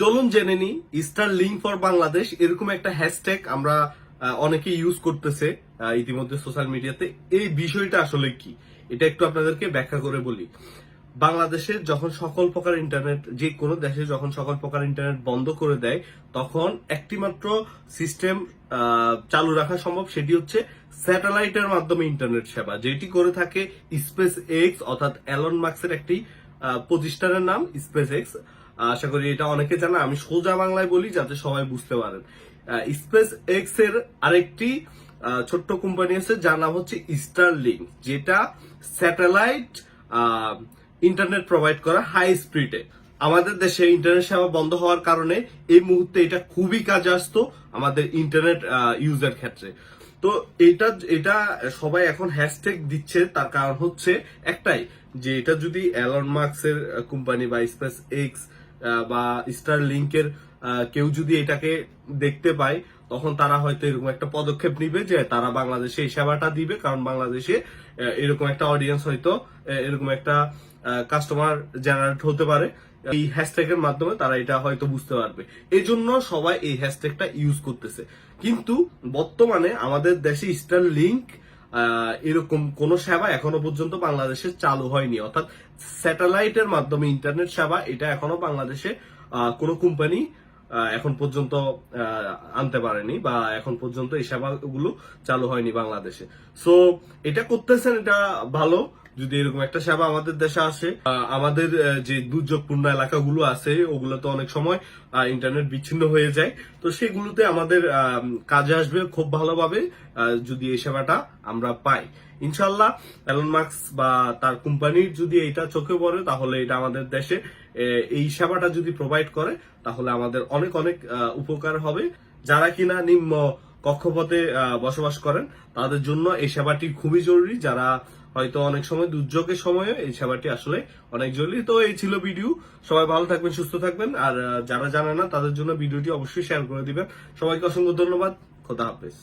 চলুন জেনে নি স্টার লিঙ্ক ফর বাংলাদেশ এরকম একটা হ্যাশট্যাগ আমরা অনেকে ইউজ করতেছে ইতিমধ্যে সোশ্যাল মিডিয়াতে এই বিষয়টা আসলে কি? এটা একটু আপনাদেরকে ব্যাখ্যা করে বলি। বাংলাদেশে যখন সকল প্রকার ইন্টারনেট যে কোনো দেশে যখন সকল প্রকার ইন্টারনেট বন্ধ করে দেয়, তখন একটিমাত্র সিস্টেম চালু রাখা সম্ভব, সেটি হচ্ছে স্যাটেলাইটের মাধ্যমে ইন্টারনেট সেবা, যেটি করে থাকে স্পেস এক্স অর্থাৎ অ্যালন মার্কসের একটি প্রতিষ্ঠানের নাম স্পেস এক্স আশা করি এটা অনেকে জানে। আমি সোজা বাংলায় বলি যাতে সবাই বুঝতে পারেন। স্পেস এক্সের আরেকটি ছোট্ট কোম্পানি আছে, যার নাম হচ্ছে স্টার লিঙ্ক যেটা স্যাটেলাইট ইন্টারনেট প্রোভাইড করা হাই স্পিডে আমাদের দেশে ইন্টারনেট সেবা বন্ধ হওয়ার কারণে এই মুহূর্তে এটা খুবই কাজে আসতো আমাদের ইন্টারনেট ইউজার ক্ষেত্রে। তো এটা এটা সবাই এখন হ্যাশট্যাগ দিচ্ছে, তার কারণ হচ্ছে একটাই, যে এটা যদি অ্যালন মার্কসের কোম্পানি বা স্পেস এক্স বা স্টার লিঙ্কের কেউ যদি এটাকে দেখতে পায়, তখন তারা হয়তো এরকম একটা পদক্ষেপ নিবে যে তারা বাংলাদেশে এই সেবাটা দিবে, কারণ বাংলাদেশে এরকম একটা অডিয়েন্স হয়তো এরকম একটা কাস্টমার জেনারেট হতে পারে। এই হ্যাশট্যাগের মাধ্যমে তারা এটা হয়তো বুঝতে পারবে। এই জন্য সবাই এই হ্যাশট্যাগটা ইউজ করতেছে। কিন্তু বর্তমানে আমাদের দেশে স্টার লিঙ্ক এরকম কোন সেবা এখনও পর্যন্ত বাংলাদেশে চালু হয়নি। অর্থাৎ স্যাটেলাইটের মাধ্যমে ইন্টারনেট সেবা, এটা এখনও বাংলাদেশে কোনো কোম্পানি এখন পর্যন্ত আনতে পারেনি বা এখন পর্যন্ত এই সেবাগুলো চালু হয়নি বাংলাদেশে। সো এটা করতেছেন, এটা ভালো। যদি এরকম একটা সেবা আমাদের দেশে আসে আমাদের যে দুর্যোগপূর্ণ এলাকাগুলো আছে, ওগুলোতে অনেক সময় ইন্টারনেট বিচ্ছিন্ন হয়ে যায়। তো সেগুলোতে আমাদের কাজে আসবে খুব ভালোভাবে যদি এই সেবাটা আমরা পাই। ইনশাল্লাহ এলন মার্কস বা তার কোম্পানির যদি এটা চোখে পড়ে, তাহলে এটা আমাদের দেশে এই সেবাটা যদি প্রোভাইড করে, তাহলে আমাদের অনেক অনেক উপকার হবে। যারা কিনা নিম্ন কক্ষপথে বসবাস করেন, তাদের জন্য এই সেবাটি খুবই জরুরি। যারা হয়তো অনেক সময় দুর্যোগের সময়ে এই সেবাটি আসলে অনেক জরুরি। তো এই ছিল ভিডিও। সবাই ভালো থাকবেন, সুস্থ থাকবেন। আর যারা জানে না, তাদের জন্য ভিডিওটি অবশ্যই শেয়ার করে দিবেন। সবাইকে অসংখ্য ধন্যবাদ। খোদা হাফেজ।